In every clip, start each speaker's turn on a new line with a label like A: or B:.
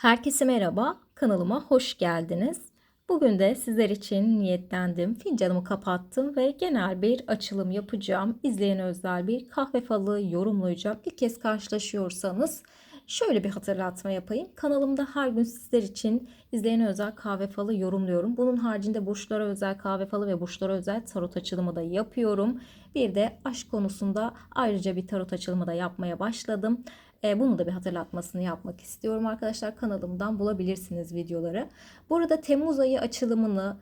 A: Herkese merhaba, kanalıma hoş geldiniz. Bugün de sizler için niyetlendim. Fincanımı kapattım ve genel bir açılım yapacağım. İzleyen özel bir kahve falı yorumlayacağım. İlk kez karşılaşıyorsanız şöyle bir hatırlatma yapayım. Kanalımda her gün sizler için izleyen özel kahve falı yorumluyorum. Bunun haricinde burçlara özel kahve falı ve burçlara özel tarot açılımı da yapıyorum. Bir de aşk konusunda ayrıca bir tarot açılımı da yapmaya başladım. E, bunu da bir hatırlatmasını yapmak istiyorum arkadaşlar. Kanalımdan bulabilirsiniz videoları. Bu arada Temmuz ayı açılımını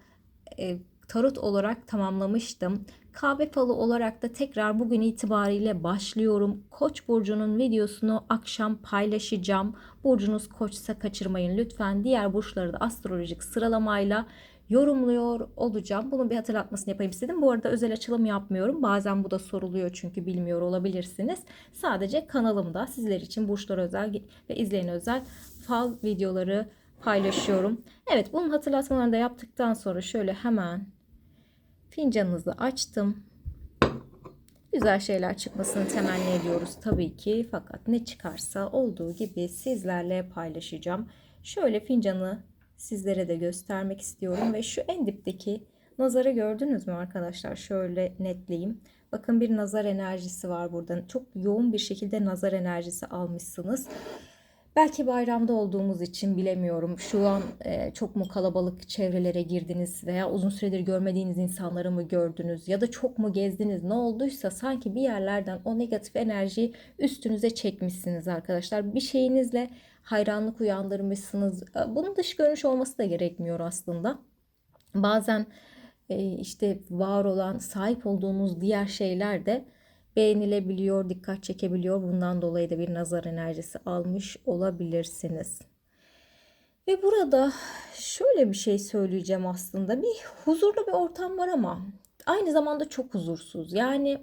A: e, tarot olarak tamamlamıştım. Kahve falı olarak da tekrar bugün itibariyle başlıyorum. Koç burcunun videosunu akşam paylaşacağım. Burcunuz koçsa kaçırmayın lütfen. Diğer burçları da astrolojik sıralamayla yorumluyor olacağım. Bunun bir hatırlatmasını yapayım istedim. Bu arada özel açılım yapmıyorum. Bazen bu da soruluyor çünkü bilmiyor olabilirsiniz. Sadece kanalımda sizler için burçlar özel ve izleyen özel fal videoları paylaşıyorum. Evet bunun hatırlatmalarını da yaptıktan sonra şöyle hemen fincanınızı açtım. Güzel şeyler çıkmasını temenni ediyoruz tabii ki. Fakat ne çıkarsa olduğu gibi sizlerle paylaşacağım. Şöyle fincanı sizlere de göstermek istiyorum ve şu en dipteki nazarı gördünüz mü arkadaşlar? Şöyle netleyeyim. Bakın bir nazar enerjisi var burada. Çok yoğun bir şekilde nazar enerjisi almışsınız. Belki bayramda olduğumuz için bilemiyorum. Şu an e, çok mu kalabalık çevrelere girdiniz veya uzun süredir görmediğiniz insanları mı gördünüz ya da çok mu gezdiniz ne olduysa sanki bir yerlerden o negatif enerjiyi üstünüze çekmişsiniz arkadaşlar. Bir şeyinizle hayranlık uyandırmışsınız. E, bunun dış görünüş olması da gerekmiyor aslında. Bazen e, işte var olan sahip olduğunuz diğer şeyler de beğenilebiliyor, dikkat çekebiliyor. Bundan dolayı da bir nazar enerjisi almış olabilirsiniz. Ve burada şöyle bir şey söyleyeceğim aslında. Bir huzurlu bir ortam var ama aynı zamanda çok huzursuz. Yani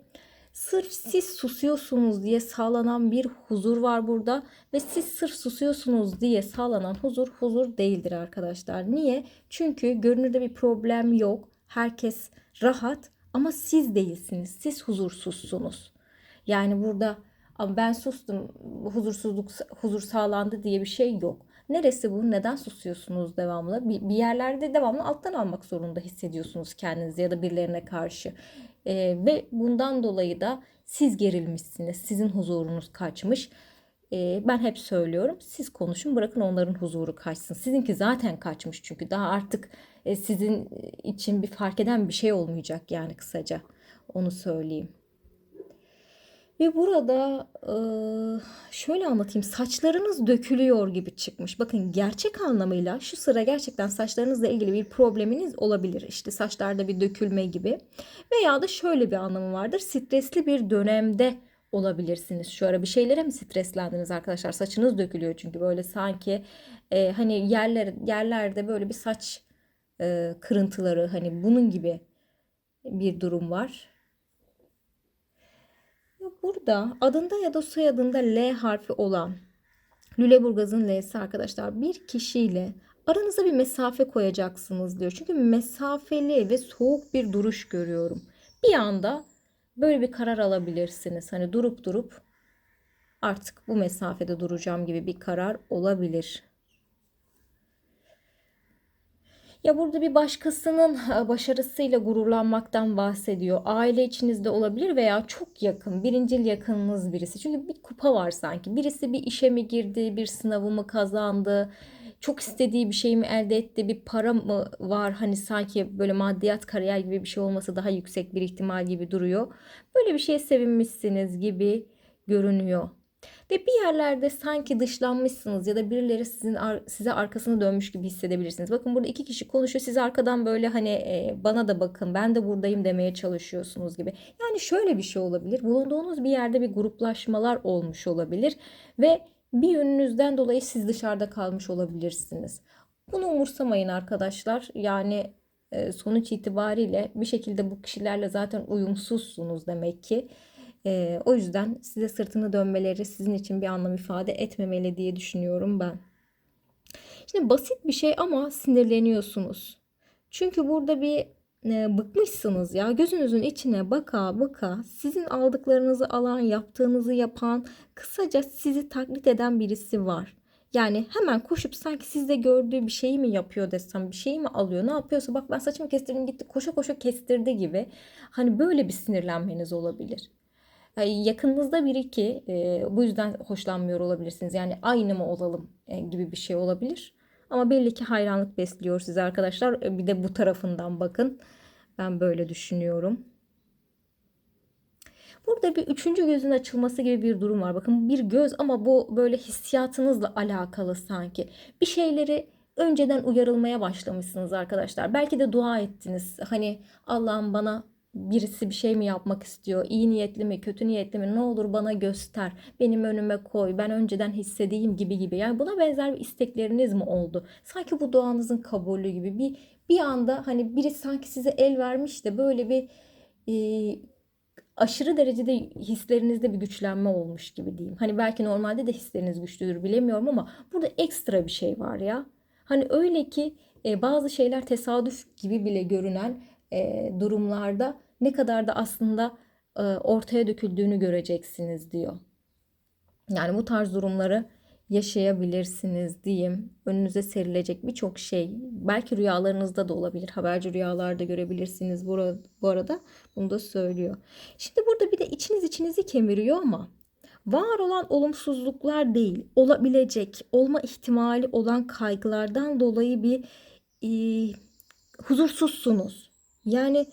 A: sırf siz susuyorsunuz diye sağlanan bir huzur var burada ve siz sırf susuyorsunuz diye sağlanan huzur huzur değildir arkadaşlar. Niye? Çünkü görünürde bir problem yok. Herkes rahat ama siz değilsiniz. Siz huzursuzsunuz. Yani burada ben sustum, huzursuzluk, huzur sağlandı diye bir şey yok. Neresi bu? Neden susuyorsunuz devamlı? Bir, bir yerlerde devamlı alttan almak zorunda hissediyorsunuz kendinizi ya da birilerine karşı. Ee, ve bundan dolayı da siz gerilmişsiniz. Sizin huzurunuz kaçmış. Ee, ben hep söylüyorum. Siz konuşun bırakın onların huzuru kaçsın. Sizinki zaten kaçmış çünkü daha artık sizin için bir fark eden bir şey olmayacak yani kısaca. Onu söyleyeyim. Ve burada şöyle anlatayım saçlarınız dökülüyor gibi çıkmış. Bakın gerçek anlamıyla şu sıra gerçekten saçlarınızla ilgili bir probleminiz olabilir. İşte saçlarda bir dökülme gibi. Veya da şöyle bir anlamı vardır. Stresli bir dönemde olabilirsiniz. Şu ara bir şeylere mi streslendiniz arkadaşlar? Saçınız dökülüyor çünkü böyle sanki e, hani yerler yerlerde böyle bir saç e, kırıntıları hani bunun gibi bir durum var. Burada adında ya da soyadında L harfi olan Lüleburgaz'ın L'si arkadaşlar bir kişiyle aranıza bir mesafe koyacaksınız diyor. Çünkü mesafeli ve soğuk bir duruş görüyorum. Bir anda böyle bir karar alabilirsiniz. Hani durup durup artık bu mesafede duracağım gibi bir karar olabilir. Ya burada bir başkasının başarısıyla gururlanmaktan bahsediyor. Aile içinizde olabilir veya çok yakın, birincil yakınınız birisi. Çünkü bir kupa var sanki. Birisi bir işe mi girdi, bir sınavı mı kazandı, çok istediği bir şey mi elde etti, bir para mı var? Hani sanki böyle maddiyat kariyer gibi bir şey olması daha yüksek bir ihtimal gibi duruyor. Böyle bir şeye sevinmişsiniz gibi görünüyor. Ve bir yerlerde sanki dışlanmışsınız ya da birileri sizin size arkasını dönmüş gibi hissedebilirsiniz. Bakın burada iki kişi konuşuyor. Siz arkadan böyle hani e, bana da bakın ben de buradayım demeye çalışıyorsunuz gibi. Yani şöyle bir şey olabilir. Bulunduğunuz bir yerde bir gruplaşmalar olmuş olabilir ve bir yönünüzden dolayı siz dışarıda kalmış olabilirsiniz. Bunu umursamayın arkadaşlar. Yani e, sonuç itibariyle bir şekilde bu kişilerle zaten uyumsuzsunuz demek ki. E, o yüzden size sırtını dönmeleri sizin için bir anlam ifade etmemeli diye düşünüyorum ben. Şimdi basit bir şey ama sinirleniyorsunuz. Çünkü burada bir e, bıkmışsınız ya. Gözünüzün içine baka baka sizin aldıklarınızı alan, yaptığınızı yapan, kısaca sizi taklit eden birisi var. Yani hemen koşup sanki sizde gördüğü bir şeyi mi yapıyor desem bir şeyi mi alıyor ne yapıyorsa bak ben saçımı kestirdim gitti koşa koşa kestirdi gibi. Hani böyle bir sinirlenmeniz olabilir. Yakınınızda biri ki e, bu yüzden hoşlanmıyor olabilirsiniz. Yani aynı mı olalım e, gibi bir şey olabilir. Ama belli ki hayranlık besliyor size arkadaşlar. E, Bir de bu tarafından bakın. Ben böyle düşünüyorum. Burada bir üçüncü gözün açılması gibi bir durum var. Bakın bir göz ama bu böyle hissiyatınızla alakalı sanki. Bir şeyleri önceden uyarılmaya başlamışsınız arkadaşlar. Belki de dua ettiniz. Hani Allah'ım bana birisi bir şey mi yapmak istiyor? İyi niyetli mi, kötü niyetli mi? Ne olur bana göster. Benim önüme koy. Ben önceden hissedeyim gibi gibi. Yani buna benzer bir istekleriniz mi oldu? Sanki bu duanızın kabulü gibi. Bir bir anda hani biri sanki size el vermiş de böyle bir e, aşırı derecede hislerinizde bir güçlenme olmuş gibi diyeyim. Hani belki normalde de hisleriniz güçlüdür bilemiyorum ama burada ekstra bir şey var ya. Hani öyle ki e, bazı şeyler tesadüf gibi bile görünen e, durumlarda ne kadar da aslında e, ortaya döküldüğünü göreceksiniz diyor. Yani bu tarz durumları yaşayabilirsiniz diyeyim. Önünüze serilecek birçok şey. Belki rüyalarınızda da olabilir. Haberci rüyalarda görebilirsiniz bu arada, bu arada. Bunu da söylüyor. Şimdi burada bir de içiniz içinizi kemiriyor ama var olan olumsuzluklar değil, olabilecek, olma ihtimali olan kaygılardan dolayı bir e, huzursuzsunuz. Yani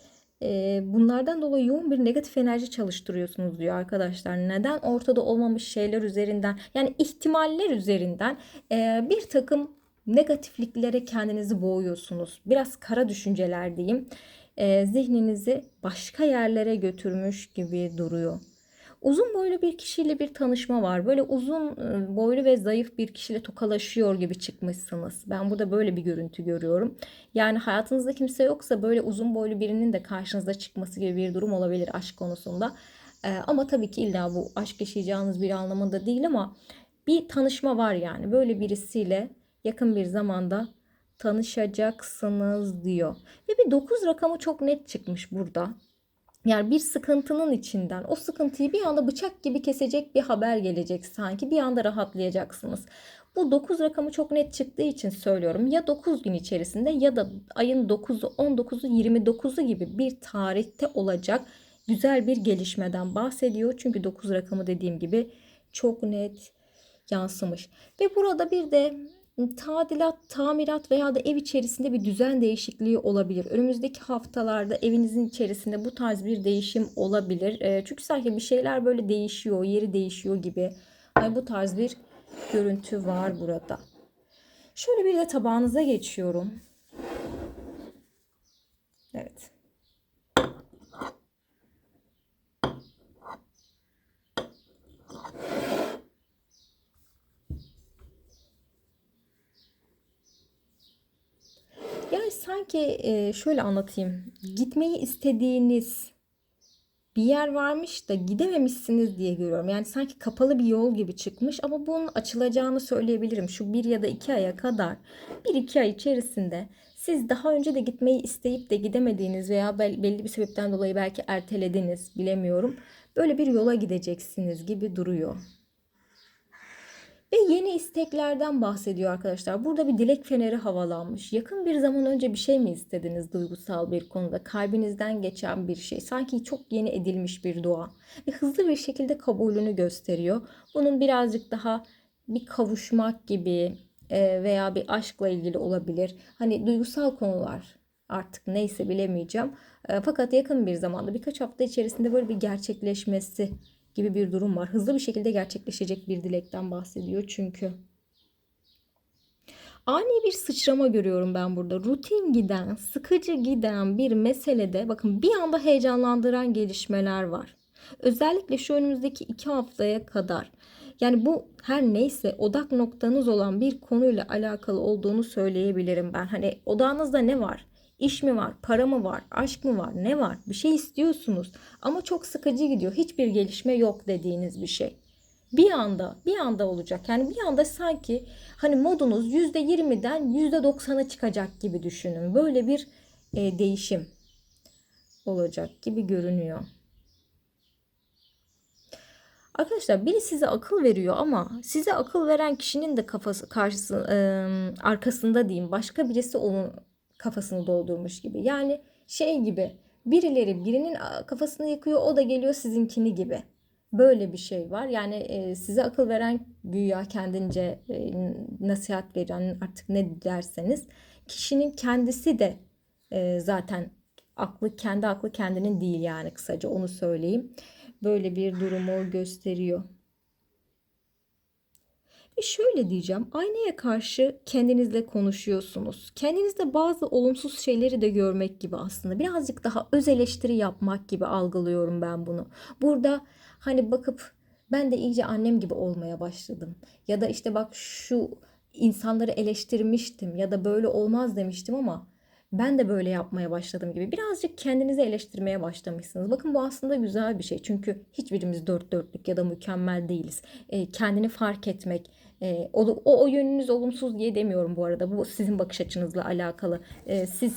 A: bunlardan dolayı yoğun bir negatif enerji çalıştırıyorsunuz diyor arkadaşlar. Neden ortada olmamış şeyler üzerinden yani ihtimaller üzerinden bir takım negatifliklere kendinizi boğuyorsunuz. Biraz kara düşünceler diyeyim. Zihninizi başka yerlere götürmüş gibi duruyor. Uzun boylu bir kişiyle bir tanışma var. Böyle uzun e, boylu ve zayıf bir kişiyle tokalaşıyor gibi çıkmışsınız. Ben burada böyle bir görüntü görüyorum. Yani hayatınızda kimse yoksa böyle uzun boylu birinin de karşınıza çıkması gibi bir durum olabilir aşk konusunda. Ee, ama tabii ki illa bu aşk yaşayacağınız bir anlamında değil ama bir tanışma var yani. Böyle birisiyle yakın bir zamanda tanışacaksınız diyor. Ve bir 9 rakamı çok net çıkmış burada. Yani bir sıkıntının içinden o sıkıntıyı bir anda bıçak gibi kesecek bir haber gelecek sanki. Bir anda rahatlayacaksınız. Bu 9 rakamı çok net çıktığı için söylüyorum. Ya 9 gün içerisinde ya da ayın 9'u, 19'u, 29'u gibi bir tarihte olacak güzel bir gelişmeden bahsediyor. Çünkü 9 rakamı dediğim gibi çok net yansımış. Ve burada bir de tadilat, tamirat veya da ev içerisinde bir düzen değişikliği olabilir. Önümüzdeki haftalarda evinizin içerisinde bu tarz bir değişim olabilir. Çünkü sanki bir şeyler böyle değişiyor, yeri değişiyor gibi. Yani bu tarz bir görüntü var burada. Şöyle bir de tabağınıza geçiyorum. Evet. Yani sanki e, şöyle anlatayım. Gitmeyi istediğiniz bir yer varmış da gidememişsiniz diye görüyorum. Yani sanki kapalı bir yol gibi çıkmış ama bunun açılacağını söyleyebilirim. Şu bir ya da iki aya kadar bir iki ay içerisinde siz daha önce de gitmeyi isteyip de gidemediğiniz veya belli bir sebepten dolayı belki ertelediniz bilemiyorum. Böyle bir yola gideceksiniz gibi duruyor. Ve yeni isteklerden bahsediyor arkadaşlar. Burada bir dilek feneri havalanmış. Yakın bir zaman önce bir şey mi istediniz duygusal bir konuda? Kalbinizden geçen bir şey. Sanki çok yeni edilmiş bir dua. Ve hızlı bir şekilde kabulünü gösteriyor. Bunun birazcık daha bir kavuşmak gibi e, veya bir aşkla ilgili olabilir. Hani duygusal konular artık neyse bilemeyeceğim. E, fakat yakın bir zamanda birkaç hafta içerisinde böyle bir gerçekleşmesi gibi bir durum var. Hızlı bir şekilde gerçekleşecek bir dilekten bahsediyor çünkü. Ani bir sıçrama görüyorum ben burada. Rutin giden, sıkıcı giden bir meselede bakın bir anda heyecanlandıran gelişmeler var. Özellikle şu önümüzdeki iki haftaya kadar. Yani bu her neyse odak noktanız olan bir konuyla alakalı olduğunu söyleyebilirim ben. Hani odağınızda ne var? İş mi var, para mı var, aşk mı var, ne var? Bir şey istiyorsunuz ama çok sıkıcı gidiyor. Hiçbir gelişme yok dediğiniz bir şey. Bir anda, bir anda olacak. Yani bir anda sanki hani modunuz %20'den %90'a çıkacak gibi düşünün. Böyle bir e, değişim olacak gibi görünüyor. Arkadaşlar biri size akıl veriyor ama size akıl veren kişinin de kafası karşısı e, arkasında diyeyim başka birisi onun kafasını doldurmuş gibi. Yani şey gibi birileri birinin kafasını yıkıyor o da geliyor sizinkini gibi. Böyle bir şey var. Yani e, size akıl veren güya kendince e, nasihat veren artık ne derseniz kişinin kendisi de e, zaten aklı kendi aklı kendinin değil yani kısaca onu söyleyeyim. Böyle bir durumu gösteriyor. Ve şöyle diyeceğim. Aynaya karşı kendinizle konuşuyorsunuz. Kendinizde bazı olumsuz şeyleri de görmek gibi aslında. Birazcık daha öz eleştiri yapmak gibi algılıyorum ben bunu. Burada hani bakıp ben de iyice annem gibi olmaya başladım. Ya da işte bak şu insanları eleştirmiştim ya da böyle olmaz demiştim ama ben de böyle yapmaya başladım gibi birazcık kendinizi eleştirmeye başlamışsınız. Bakın bu aslında güzel bir şey. Çünkü hiçbirimiz dört dörtlük ya da mükemmel değiliz. E, kendini fark etmek, e, o, o, o yönünüz olumsuz diye demiyorum bu arada. Bu sizin bakış açınızla alakalı. E, siz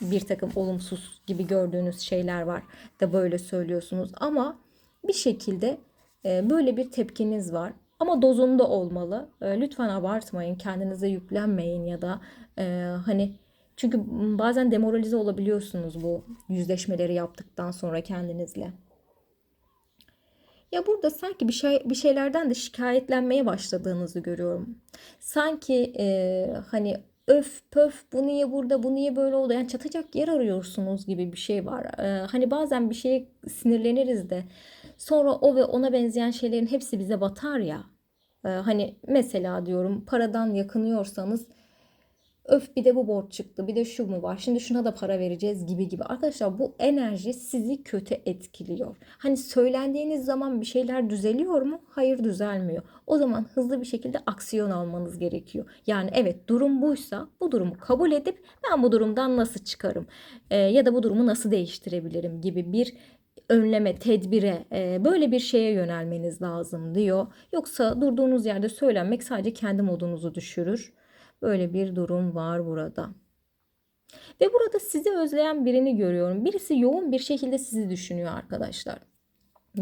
A: bir takım olumsuz gibi gördüğünüz şeyler var da böyle söylüyorsunuz. Ama bir şekilde e, böyle bir tepkiniz var. Ama dozunda olmalı. E, lütfen abartmayın. Kendinize yüklenmeyin ya da e, hani çünkü bazen demoralize olabiliyorsunuz bu yüzleşmeleri yaptıktan sonra kendinizle. Ya burada sanki bir şey bir şeylerden de şikayetlenmeye başladığınızı görüyorum. Sanki e, hani öf pöf bu niye burada bu niye böyle oldu yani çatacak yer arıyorsunuz gibi bir şey var. E, hani bazen bir şeye sinirleniriz de sonra o ve ona benzeyen şeylerin hepsi bize batar ya. E, hani mesela diyorum paradan yakınıyorsanız öf bir de bu borç çıktı bir de şu mu var şimdi şuna da para vereceğiz gibi gibi. Arkadaşlar bu enerji sizi kötü etkiliyor. Hani söylendiğiniz zaman bir şeyler düzeliyor mu? Hayır düzelmiyor. O zaman hızlı bir şekilde aksiyon almanız gerekiyor. Yani evet durum buysa bu durumu kabul edip ben bu durumdan nasıl çıkarım? Ee, ya da bu durumu nasıl değiştirebilirim gibi bir önleme, tedbire, e, böyle bir şeye yönelmeniz lazım diyor. Yoksa durduğunuz yerde söylenmek sadece kendi modunuzu düşürür. Böyle bir durum var burada. Ve burada sizi özleyen birini görüyorum. Birisi yoğun bir şekilde sizi düşünüyor arkadaşlar.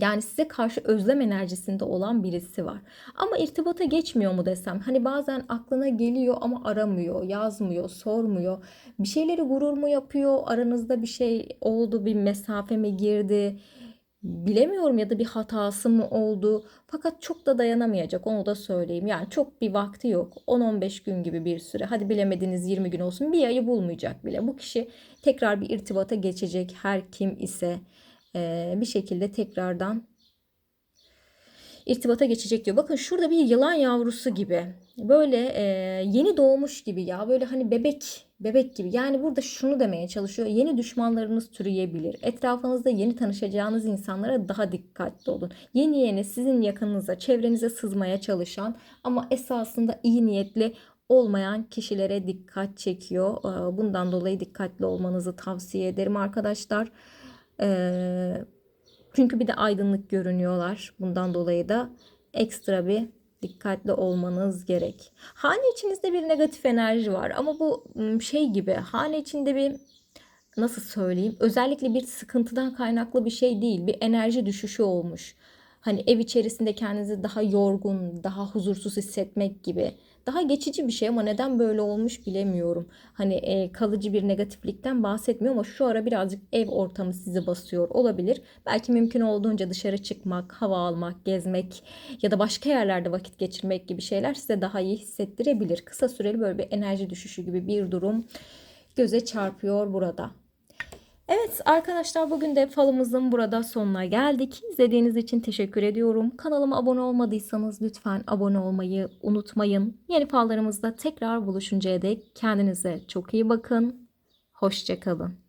A: Yani size karşı özlem enerjisinde olan birisi var. Ama irtibata geçmiyor mu desem? Hani bazen aklına geliyor ama aramıyor, yazmıyor, sormuyor. Bir şeyleri gurur mu yapıyor? Aranızda bir şey oldu, bir mesafe mi girdi? Bilemiyorum ya da bir hatası mı oldu. Fakat çok da dayanamayacak onu da söyleyeyim. Yani çok bir vakti yok. 10-15 gün gibi bir süre. Hadi bilemediniz 20 gün olsun. Bir ayı bulmayacak bile. Bu kişi tekrar bir irtibata geçecek her kim ise bir şekilde tekrardan irtibata geçecek diyor. Bakın şurada bir yılan yavrusu gibi. Böyle e, yeni doğmuş gibi ya. Böyle hani bebek bebek gibi. Yani burada şunu demeye çalışıyor. Yeni düşmanlarınız türeyebilir. Etrafınızda yeni tanışacağınız insanlara daha dikkatli olun. Yeni yeni sizin yakınınıza, çevrenize sızmaya çalışan ama esasında iyi niyetli olmayan kişilere dikkat çekiyor. Bundan dolayı dikkatli olmanızı tavsiye ederim arkadaşlar. Eee çünkü bir de aydınlık görünüyorlar. Bundan dolayı da ekstra bir dikkatli olmanız gerek. Hane içinizde bir negatif enerji var ama bu şey gibi hane içinde bir nasıl söyleyeyim özellikle bir sıkıntıdan kaynaklı bir şey değil bir enerji düşüşü olmuş. Hani ev içerisinde kendinizi daha yorgun, daha huzursuz hissetmek gibi daha geçici bir şey ama neden böyle olmuş bilemiyorum. Hani e, kalıcı bir negatiflikten bahsetmiyor ama şu ara birazcık ev ortamı sizi basıyor olabilir. Belki mümkün olduğunca dışarı çıkmak, hava almak, gezmek ya da başka yerlerde vakit geçirmek gibi şeyler size daha iyi hissettirebilir. Kısa süreli böyle bir enerji düşüşü gibi bir durum göze çarpıyor burada. Evet arkadaşlar bugün de falımızın burada sonuna geldik. İzlediğiniz için teşekkür ediyorum. Kanalıma abone olmadıysanız lütfen abone olmayı unutmayın. Yeni fallarımızda tekrar buluşuncaya dek kendinize çok iyi bakın. Hoşçakalın.